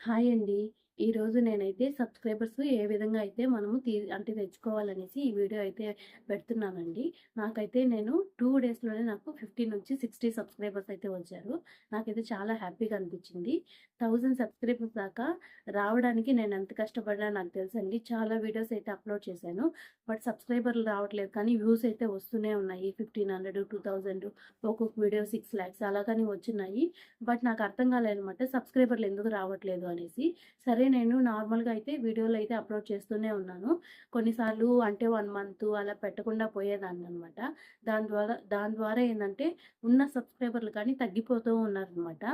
Hi అండి. ఈరోజు నేనైతే సబ్స్క్రైబర్స్ ఏ విధంగా అయితే మనము తీ అంటే తెచ్చుకోవాలనేసి ఈ వీడియో అయితే పెడుతున్నానండి. నాకైతే నేను టూ డేస్‌లోనే నాకు 50-60 సబ్స్క్రైబర్స్ అయితే వచ్చారు. నాకైతే చాలా హ్యాపీగా అనిపించింది. థౌజండ్ సబ్స్క్రైబర్స్ దాకా రావడానికి నేను ఎంత కష్టపడినా నాకు తెలుసండి. చాలా వీడియోస్ అయితే అప్‌లోడ్ చేశాను. బట్ సబ్స్క్రైబర్లు రావట్లేదు కానీ వ్యూస్ అయితే వస్తూనే ఉన్నాయి. 1500, 2000 ఒక్కొక్క వీడియో సిక్స్ ల్యాక్స్ అలాగని వచ్చున్నాయి. బట్ నాకు అర్థం కాలేదనమాట సబ్స్క్రైబర్లు ఎందుకు రావట్లేదు అనేసి. సరే నేను నార్మల్‌గా అయితే వీడియోలు అయితే అప్‌లోడ్ చేస్తూనే ఉన్నాను. కొన్నిసార్లు అంటే వన్ మంత్ అలా పెట్టకుండా పోయేదాన్ని అనమాట దాని ద్వారా దాని ద్వారా ఏంటంటే ఉన్న సబ్స్క్రైబర్లు కానీ తగ్గిపోతూ ఉన్నారనమాట.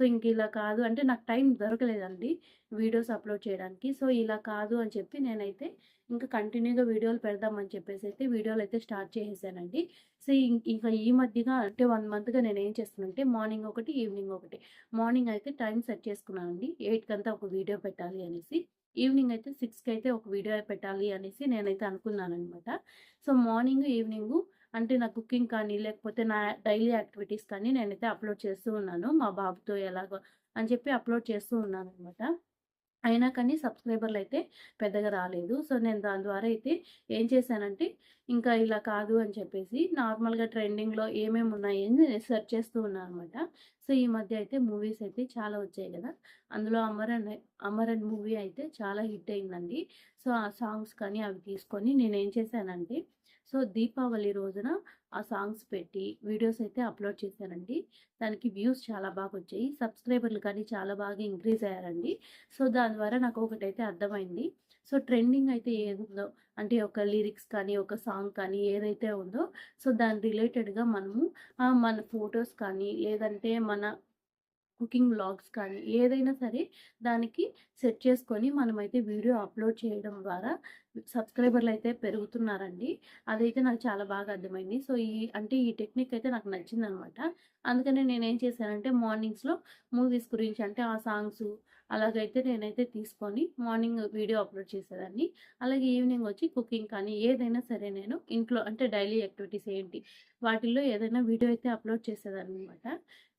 సో ఇంక ఇలా కాదు అంటే నాకు టైం దొరకలేదండి వీడియోస్ అప్‌లోడ్ చేయడానికి. సో ఇలా కాదు అని చెప్పి నేనైతే ఇంకా కంటిన్యూగా వీడియోలు పెడదామని చెప్పేసి అయితే వీడియోలు అయితే స్టార్ట్ చేసేసానండి. సో ఇంకా ఈ మధ్యగా అంటే వన్ మంత్‌గా నేను ఏం చేస్తున్నానంటే మార్నింగ్ ఒకటి, ఈవినింగ్ ఒకటి. మార్నింగ్ అయితే టైం సెట్ చేసుకున్నానండి. ఎయిట్కి అంతా ఒక వీడియో పెట్టాలి అనేసి. ఈవినింగ్ అయితే సిక్స్కి అయితే ఒక వీడియో పెట్టాలి అనేసి నేనైతే అనుకున్నాననమాట. సో మార్నింగ్, ఈవినింగు అంటే నా కుకింగ్ కానీ లేకపోతే నా డైలీ యాక్టివిటీస్ కానీ నేనైతే అప్‌లోడ్ చేస్తూ ఉన్నాను. మా బాబుతో ఎలాగో అని చెప్పి అప్‌లోడ్ చేస్తూ ఉన్నాను అనమాట అయినా కానీ సబ్స్క్రైబర్లు అయితే పెద్దగా రాలేదు. సో నేను దాని ద్వారా అయితే ఏం చేశానంటే ఇంకా ఇలా కాదు అని చెప్పేసి నార్మల్‌గా ట్రెండింగ్‌లో ఏమేమి ఉన్నాయి అని సెర్చ్ చేస్తూ ఉన్నాననమాట. సో ఈ మధ్య అయితే మూవీస్ అయితే చాలా వచ్చాయి కదా! అందులో 'అమరన్' 'అమరన్' మూవీ అయితే చాలా హిట్ అయిందండి. సో ఆ సాంగ్స్ కానీ అవి తీసుకొని నేను ఏం చేశానంటే సో దీపావళి రోజున ఆ సాంగ్స్ పెట్టి వీడియోస్ అయితే అప్‌లోడ్ చేశానండి. దానికి వ్యూస్ చాలా బాగా వచ్చాయి సబ్స్క్రైబర్లు కానీ చాలా బాగా ఇంక్రీజ్ అయ్యారండి. సో దాని ద్వారా నాకు ఒకటైతే అర్థమైంది. సో ట్రెండింగ్ అయితే ఏదుందో అంటే ఒక లిరిక్స్ కానీ, ఒక సాంగ్ కానీ ఏదైతే ఉందో సో దాని రిలేటెడ్‌గా మనము మన ఫొటోస్ కానీ లేదంటే మన కుకింగ్ వ్లాగ్స్ కానీ ఏదైనా సరే దానికి సెట్ చేసుకొని మనమైతే వీడియో అప్‌లోడ్ చేయడం ద్వారా సబ్స్క్రైబర్లు అయితే పెరుగుతున్నారండి. అదైతే నాకు చాలా బాగా అర్థమైంది. సో ఈ అంటే ఈ టెక్నిక్ అయితే నాకు నచ్చిందనమాట. అందుకనే నేనేం చేశానంటే మార్నింగ్స్‌లో మూవీస్ గురించి అంటే ఆ సాంగ్స్ అలాగైతే నేనైతే తీసుకొని మార్నింగ్ వీడియో అప్‌లోడ్ చేసేదాన్ని. అలాగే ఈవినింగ్ వచ్చి కుకింగ్ కానీ ఏదైనా సరే నేను ఇంట్లో అంటే డైలీ యాక్టివిటీస్ ఏంటి వాటిల్లో ఏదైనా వీడియో అయితే అప్‌లోడ్ చేసేదాన్ని అనమాట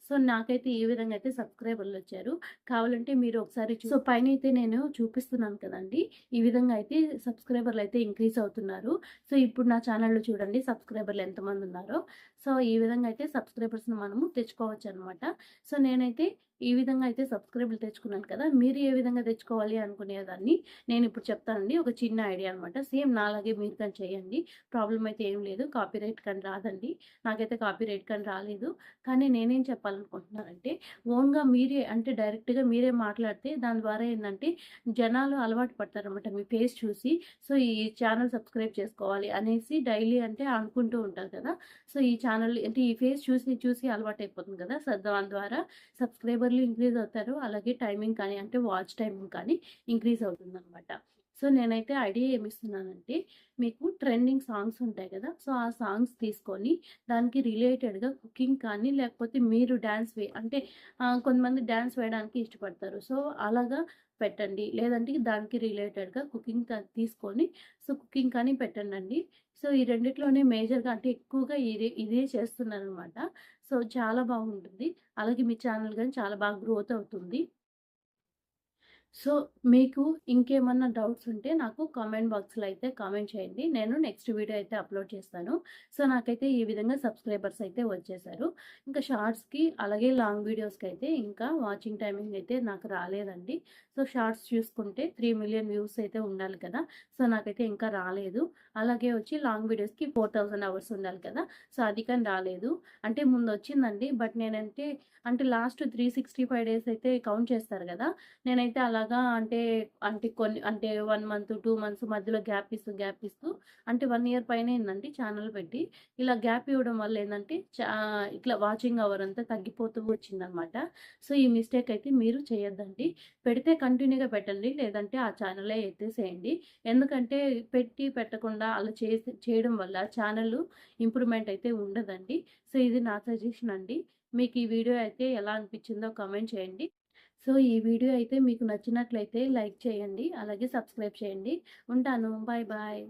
సో నాకైతే ఈ విధంగా అయితే సబ్స్క్రైబర్లు వచ్చారు. కావాలంటే మీరు ఒకసారి సో పైన అయితే నేను చూపిస్తున్నాను కదండి ఈ విధంగా అయితే సబ్స్క్రైబర్లు అయితే ఇంక్రీజ్ అవుతున్నారు. సో ఇప్పుడు నా ఛానల్‌లో చూడండి సబ్స్క్రైబర్లు ఎంతమంది ఉన్నారో. సో ఈ విధంగా అయితే సబ్స్క్రైబర్స్‌ని మనము తెచ్చుకోవచ్చు అనమాట సో నేనైతే ఈ విధంగా అయితే సబ్స్క్రైబర్లు తెచ్చుకున్నాను కదా! మీరు ఏ విధంగా తెచ్చుకోవాలి అనుకునేదాన్ని నేను ఇప్పుడు చెప్తానండి. ఒక చిన్న ఐడియా అనమాట. సేమ్ నాలాగే మీరు కానీ చేయండి. ప్రాబ్లం అయితే ఏం లేదు. కాపీ రైట్ కానీ రాదండి. నాకైతే కాపీ రైట్ కానీ రాలేదు. కానీ నేనేం చెప్పాలనుకుంటున్నానంటే ఓన్‌గా మీరే అంటే డైరెక్ట్‌గా మీరే మాట్లాడితే దాని ద్వారా ఏంటంటే జనాలు అలవాటు పడతారనమాట మీ ఫేస్ చూసి. సో ఈ ఛానల్ సబ్స్క్రైబ్ చేసుకోవాలి అనేసి డైలీ అంటే అనుకుంటూ ఉంటారు కదా! సో ఈ ఛానల్ అంటే ఈ ఫేస్ చూసి చూసి అలవాటయిపోతుంది కదా! సో దాని ద్వారా సబ్స్క్రైబర్లు ఇంక్రీజ్ అవుతారు. అలాగే టైమింగ్ కానీ అంటే వాచ్ టైమింగ్ కానీ ఇంక్రీజ్ అవుతుందనమాట. సో నేనైతే ఐడియా ఏమిస్తున్నానంటే మీకు ట్రెండింగ్ సాంగ్స్ ఉంటాయి కదా! సో ఆ సాంగ్స్ తీసుకొని దానికి రిలేటెడ్‌గా కుకింగ్ కానీ లేకపోతే మీరు డ్యాన్స్ వే అంటే కొంతమంది డ్యాన్స్ వేయడానికి ఇష్టపడతారు. సో అలాగా పెట్టండి. లేదంటే దానికి రిలేటెడ్‌గా కుకింగ్ తీసుకొని సో కుకింగ్ కానీ పెట్టండండి. సో ఈ రెండిట్లోనే మేజర్‌గా అంటే ఎక్కువగా ఇదే ఇదే చేస్తున్నారనమాట సో చాలా బాగుంటుంది. అలాగే మీ ఛానల్ కానీ చాలా బాగా గ్రోత్ అవుతుంది. సో మీకు ఇంకేమన్నా డౌట్స్ ఉంటే నాకు కామెంట్ బాక్స్‌లో అయితే కామెంట్ చేయండి. నేను నెక్స్ట్ వీడియో అయితే అప్‌లోడ్ చేస్తాను. సో నాకైతే ఈ విధంగా సబ్స్క్రైబర్స్ అయితే వచ్చేసారు. ఇంకా షార్ట్స్‌కి అలాగే లాంగ్ వీడియోస్‌కి అయితే ఇంకా వాచింగ్ టైమింగ్ అయితే నాకు రాలేదండి. సో షార్ట్స్ చూసుకుంటే త్రీ మిలియన్ వ్యూస్ అయితే ఉండాలి కదా! సో నాకైతే ఇంకా రాలేదు. అలాగే వచ్చి లాంగ్ వీడియోస్‌కి 4000 అవర్స్ ఉండాలి కదా! సో అది కానీ రాలేదు. అంటే ముందు వచ్చిందండి బట్ నేనంటే అంటే లాస్ట్ 365 డేస్ అయితే కౌంట్ చేస్తారు కదా! నేనైతే అలా అలాగా అంటే అంటే కొన్ని అంటే వన్ మంత్, టూ మంత్స్ మధ్యలో గ్యాప్ ఇస్తూ, గ్యాప్ ఇస్తూ అంటే వన్ ఇయర్ పైన అయిందండి ఛానల్ పెట్టి. ఇలా గ్యాప్ ఇవ్వడం వల్ల ఏంటంటే చా ఇట్లా వాచింగ్ అవర్ అంతా తగ్గిపోతూ వచ్చిందనమాట. సో ఈ మిస్టేక్ అయితే మీరు చేయొద్దండి. పెడితే కంటిన్యూగా పెట్టండి. లేదంటే ఆ ఛానలే ఎత్తేసేయండి. ఎందుకంటే పెట్టి పెట్టకుండా అలా చేసి చేయడం వల్ల ఛానల్ ఇంప్రూవ్‌మెంట్ అయితే ఉండదండి. సో ఇది నా సజెషన్ అండి. మీకు ఈ వీడియో అయితే ఎలా అనిపించిందో కామెంట్ చేయండి. సో ఈ వీడియో అయితే మీకు నచ్చినట్లయితే లైక్ చేయండి. అలాగే సబ్స్క్రైబ్ చేయండి. ఉంటాను. Bye bye.